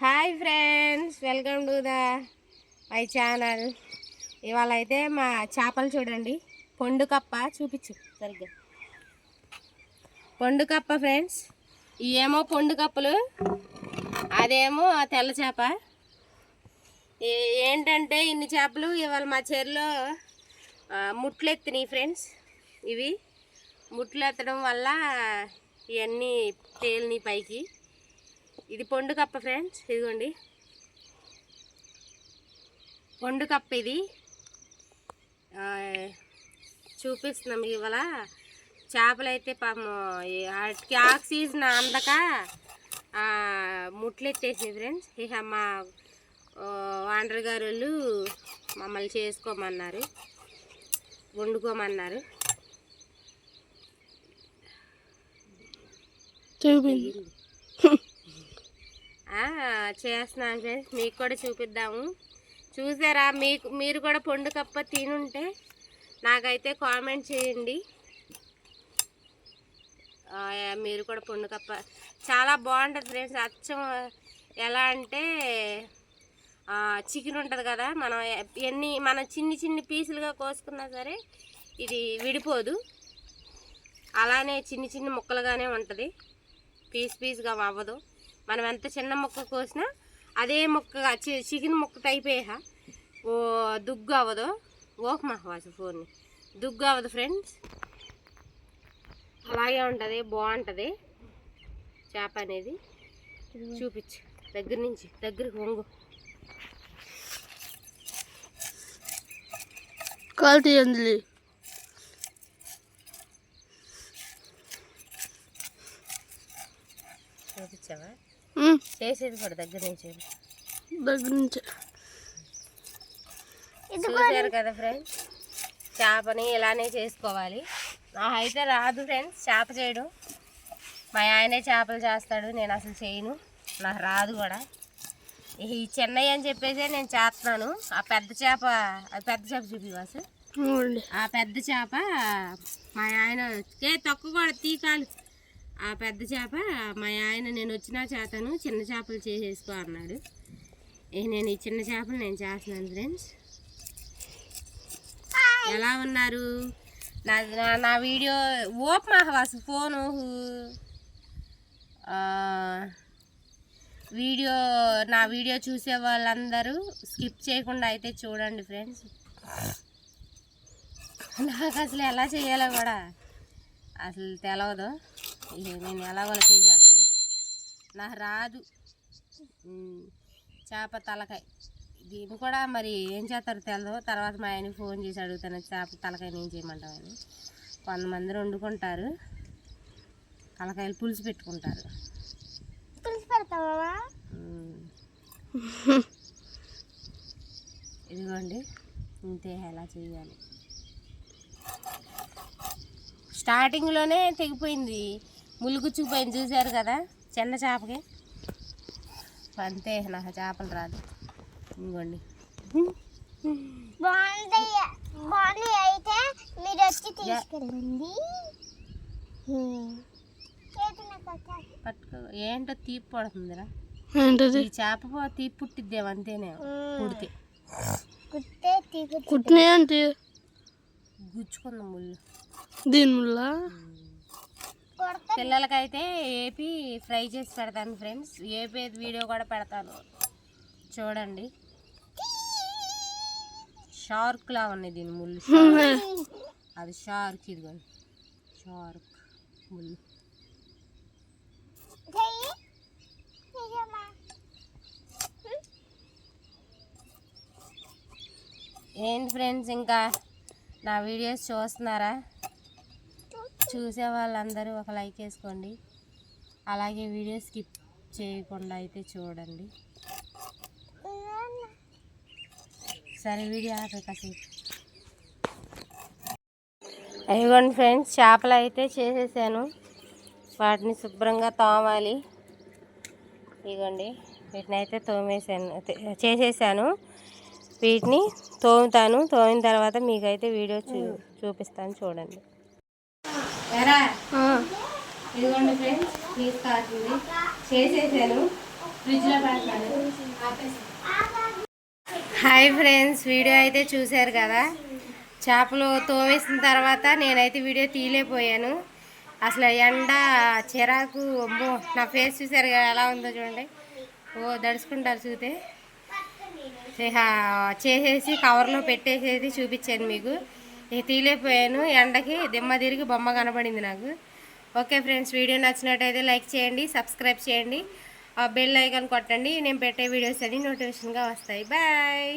Hi friends welcome to the my channel. ఇవాళ అయితే మా చేపలు చూడండి. పొండు కప్ప చూపించు సరిగ్గా. పొండు కప్ప ఫ్రెండ్స్ ఇవేమో పొండు కప్పలు అదేమో తెల్ల చేప. ఏ- ఏంటంటే ఇన్ని చేపలు ఇవాళ మా చెరులో ముట్లు ఎత్తినాయి ఫ్రెండ్స్. ఇవి ముట్లు ఎత్తడం వల్ల ఇవన్నీ తేలినాయి పైకి. ఇది పొండు కప్ప ఫ్రెండ్స్ ఇదిగోండి. పొండు కప్ప ఇది. చూపిస్తున్నాం ఇవాళ. చేపలు అయితే పాపం ఈ వాటికి ఆక్సిజన్ అందక ఆ, ముట్లు ఎత్తేసింది ఫ్రెండ్స్. ఇక మా వాండర్ గారు వాళ్ళు మమ్మల్ని చేసుకోమన్నారు. వండుకోమన్నారు. చూపింది చేస్తున్నాను ఫ్రెండ్స్ మీకు కూడా చూపిద్దాము. చూసారా? మీకు మీరు కూడా పొండు కప్ప తినుంటే నాకైతే కామెంట్ చేయండి. మీరు కూడా పొండు కప్ప. చాలా బాగుంటుంది ఫ్రెండ్స్. అచ్చం ఎలా అంటే చికెన్ ఉంటుంది కదా మనం ఎన్ని మనం చిన్ని చిన్ని పీసులుగా కోసుకున్నా సరే ఇది విడిపోదు. అలానే చిన్ని చిన్ని ముక్కలుగానే ఉంటుంది. పీస్ పీస్గా అవ్వదు. మనం ఎంత చిన్న ముక్క కోసినా అదే ముక్క చికెన్ ముక్క టైప్ వేహ ఓ దుగ్గు అవ్వదు. ఓహ్ మహవాసు ఫోన్ దుగ్గు అవ్వదు ఫ్రెండ్స్ అలాగే ఉంటుంది బాగుంటుంది. చేప అనేది. చూపించు. దగ్గర నుంచి దగ్గరికి వంగు. కాలు తీయండి చూపించావా? చేసేది కూడా దగ్గర నుంచి దగ్గర నుంచి. చూసారు కదా ఫ్రెండ్స్ చేపని ఇలానే చేసుకోవాలి. నాకైతే రాదు ఫ్రెండ్స్ చేప చేయడం. మా ఆయనే చేపలు చేస్తాడు నేను అసలు చేయను. నాకు రాదు కూడా. ఈ చెన్నై అని చెప్పేసి నేను చేస్తున్నాను. ఆ పెద్ద చేప అది పెద్ద చేప చూపివాసు ఆ పెద్ద చేప మా ఆయన ఏ తక్కువ కూడా తీకాలు. ఆ పెద్ద చేప మా ఆయన నేను వచ్చినా చేతను చిన్న చేపలు చేసేసుకో అన్నాడు. నేను ఈ చిన్న చేపలు నేను చేస్తున్నాను ఫ్రెండ్స్ ఎలా ఉన్నారు? నా నా- వీడియో ఓప్ మాహవాసు ఫోను. వీడియో నా వీడియో చూసే వాళ్ళందరూ స్కిప్ చేయకుండా అయితే చూడండి ఫ్రెండ్స్ నాకు అసలు ఎలా చేయాలో కూడా అసలు తెలవదు. నేను ఎలా కూడా చేసేస్తాను నాకు రాదు చేప తలకాయ దీన్ని కూడా మరి ఏం చేస్తారో తెలదు. తర్వాత మా ఆయనకి ఫోన్ చేసి అడుగుతాను చేప తలకాయ నేను చేయమంటామని. కొంతమంది వండుకుంటారు తలకాయలు పులుసు పెట్టుకుంటారు. ఉమ్. ఇదిగోండి ఇంతే ఎలా చేయాలి. స్టార్టింగ్లోనే తెగిపోయింది. ములుగుచ్చుకుపోయింది చూశారు కదా చిన్న చేపకి? అంతే నాకు చేపలు రాదు. ఇంకోండి. అయితే మీరు వచ్చి తీసుకెళ్ళండి. పట్టుకో ఏంటో తీపి పడుతుందిరా. ఏంటది? ఈ చేప పో- తీపి పుట్టిద్దేమో అంతేనే పుడితే. కుట్టే తీగు కుట్టిన ఏంటి గుచ్చుకుంది ముళ్ళు. దీని వల్ల కొడతా పిల్లలకైతే ఏపీ ఫ్రై చేసి పెడతాను ఫ్రెండ్స్. ఏపీ వీడియో కూడా పెడతాను. చూడండి. షార్క్ లా ఉన్నాయి దీని ముళ్ళు. అది షార్క్ ఇదిగోండి షార్క్ ముళ్ళు. ఏంటి ఫ్రెండ్స్ ఇంకా నా వీడియోస్ చూస్తున్నారా? చూసే వాళ్ళందరూ ఒక లైక్ వేసుకోండి. అలాగే వీడియో స్కిప్ చేయకుండా అయితే చూడండి. సరే వీడియో ఆపే కాసేపు. అయ్యండి ఫ్రెండ్స్ చేపలు అయితే చేసేసాను. వాటిని శుభ్రంగా తోమాలి. ఇదిగోండి వీటిని అయితే తోమేసాను. చేసేసాను. వీటిని తోముతాను. తోమిన తర్వాత మీకైతే వీడియో చూ చూపిస్తాను చూడండి. ఇదిగోండి ఫ్రెండ్స్ తీసుకొచ్చింది చేసేసాను. హాయ్ ఫ్రెండ్స్ వీడియో అయితే చూశారు కదా? చేపలు తోమేసిన తర్వాత నేనైతే వీడియో తీయలేకపోయాను. అసలు ఎండ చిరాకు అమ్మో నా ఫేస్ చూశారు కదా ఎలా ఉందో చూడండి. ఓ దడుచుకుంటారు చూస్తే. చేసేసి కవర్లో పెట్టేసేది చూపించాను మీకు. ఇక ఎండకి దిమ్మ తిరిగి బొమ్మ కనబడింది నాకు. ఓకే ఫ్రెండ్స్ వీడియో నచ్చినట్టయితే లైక్ చేయండి సబ్స్క్రైబ్ చేయండి. ఆ బెల్ ఐకాన్ కొట్టండి. నేను పెట్టే వీడియోస్ అన్ని నోటిఫికేషన్గా వస్తాయి. బాయ్!